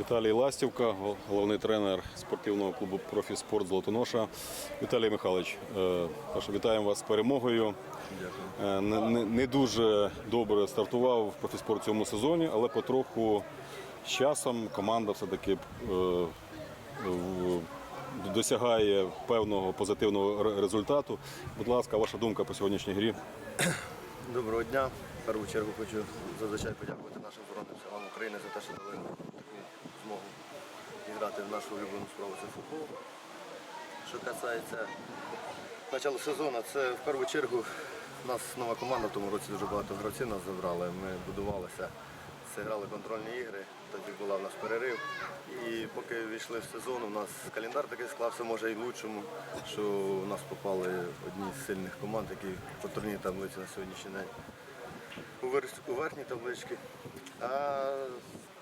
Віталій Ластівка, головний тренер спортивного клубу Профіспорт Золотоноша. Віталій Михайлович, е, вітаємо вас з перемогою. Е, Не, не, дуже добре стартував профіспорт в цьому сезоні, але потроху з часом команда все-таки е, досягає певного позитивного результату. Будь ласка, ваша думка по сьогоднішній грі. Доброго дня. В першу чергу хочу зазвичай подякувати нашим Збройним силам України за те, що дали змогу грати в нашу улюблену справу це футбол. Що касається початку сезону, це в першу чергу у нас нова команда, в тому році дуже багато гравців нас забрали. Ми будувалися, зіграли контрольні ігри, тоді була в нас перерив. І поки війшли в сезон, у нас календар такий склався, може і в лучшому, що у нас попали одні з сильних команд, які по турнірній таблиці на сьогоднішній день у, верхній табличці. А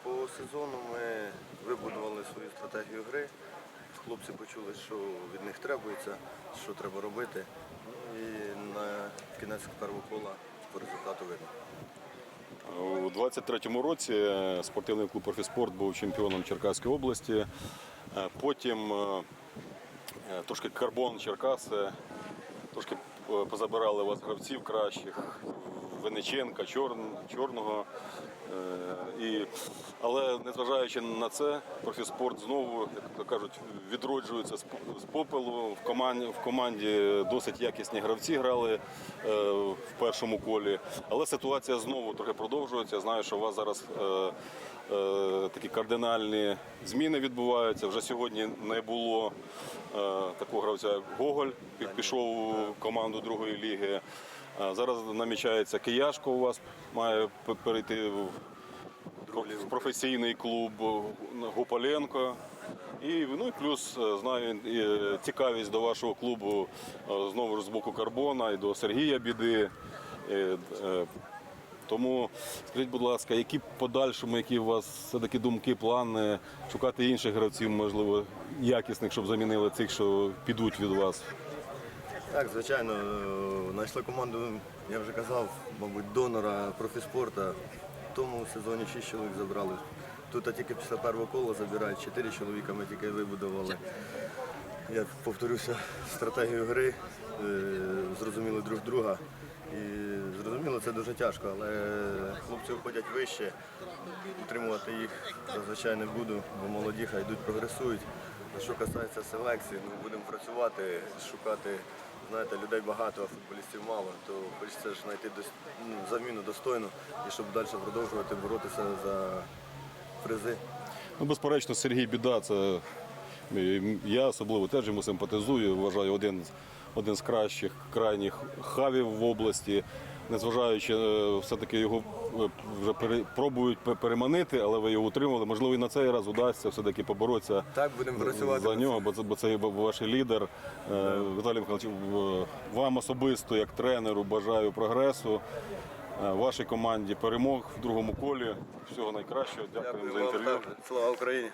по сезону ми вибудували свою стратегію гри. Хлопці почули, що від них требується, що треба робити. Ну, і на кінець першого кола по результату видно. У 23-му році е, спортивний клуб «Профіспорт» був чемпіоном Черкаської області. Е, Потім е, трошки карбон Черкаси, трошки позабирали у вас гравців кращих, Вениченка, Чорн, Чорного. Е, І, але незважаючи на це, профіспорт знову, як кажуть, відроджується з попелу. В команді, в команді досить якісні гравці грали е, в першому колі. Але ситуація знову трохи продовжується. Я знаю, що у вас зараз е, такі кардинальні зміни відбуваються. Вже сьогодні не було е, такого гравця, як Гоголь, пішов у команду другої ліги. Е, Зараз намічається Кияшко у вас має перейти в професійний клуб Гуполенко. І ну і плюс е, знаю і, е, цікавість до вашого клубу е, знову ж з боку Карбона і до Сергія Біди. Е, е, Тому скажіть, будь ласка, які подальшому, які у вас все-таки думки, плани шукати інших гравців, можливо, якісних, щоб замінили цих, що підуть від вас? Так, звичайно, е, знайшли команду, я вже казав, мабуть, донора профіспорта. В тому сезоні 6 чоловік забрали. Тут а тільки після першого кола забирають 4 чоловіка, ми тільки вибудували. Я повторюся, стратегію гри, е, зрозуміли друг друга. І зрозуміло, це дуже тяжко, але хлопці виходять вище, утримувати їх зазвичай не буду, бо молоді хай йдуть, прогресують. А що касається селекції, ну, будемо працювати, шукати, знаєте, людей багато, а футболістів мало, то хочеться ж знайти дос- ну, заміну достойну і щоб далі продовжувати боротися за призи. Ну, безперечно, Сергій Біда, це е, я особливо теж йому симпатизую. Вважаю один, один з кращих крайніх хавів в області. Незважаючи, е, все-таки його е, вже пробують переманити, але ви його утримали. Можливо, і на цей раз удасться все-таки поборотися Так, будемо працювати за нього, бо це, бо це ваш лідер. Е, Віталій Михайлович, вам особисто, як тренеру, бажаю прогресу. Е, Вашій команді перемог в другому колі. Всього найкращого. Дякую за інтерв'ю. Слава Україні!